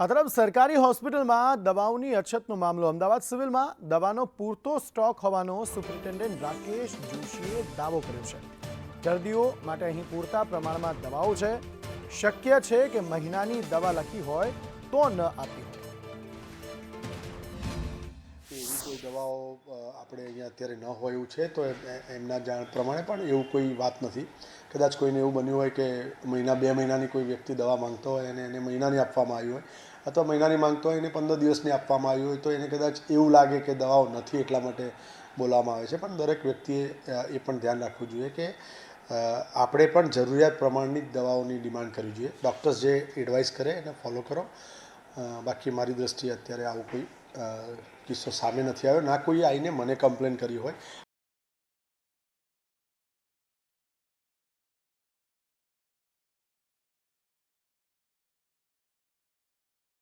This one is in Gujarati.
આ તરફ સરકારી હોસ્પિટલમાં દવાઓની અછતનો મામલો. અમદાવાદ સિવિલમાં દવાનો પૂરતો સ્ટોક હોવાનો સુપ્રિન્ટેન્ડન્ટ રાકેશ જોશીએ દાવો કર્યો છે. દર્દીઓ માટે અહીં પૂરતા પ્રમાણમાં દવાઓ છે. શક્ય છે કે મહિનાની દવા લખી હોય તો ન આપી હોય. દવાઓ આપણે અહીંયા અત્યારે ન હોય એવું છે, તો એમ- એમના જાણ પ્રમાણે પણ એવું કોઈ વાત નથી. કદાચ કોઈને એવું બન્યું હોય કે મહિના, બે મહિનાની કોઈ વ્યક્તિ દવા માંગતો હોય અને એને મહિનાની આપવામાં આવી હોય, અથવા મહિનાની માંગતો હોય એને પંદર દિવસની આપવામાં આવી હોય, તો એને કદાચ એવું લાગે કે દવાઓ નથી એટલા માટે બોલાવવામાં આવે છે. પણ દરેક વ્યક્તિએ એ પણ ધ્યાન રાખવું જોઈએ કે આપણે પણ જરૂરિયાત પ્રમાણની જ દવાઓની ડિમાન્ડ કરવી જોઈએ. ડૉક્ટર્સ જે એડવાઇસ કરે એને ફોલો કરો. બાકી મારી દ્રષ્ટિએ અત્યારે આવું કોઈ કિસ્સો સામે નથી આવ્યો. ના કોઈ આવીને મને કમ્પ્લેન કરી હોય.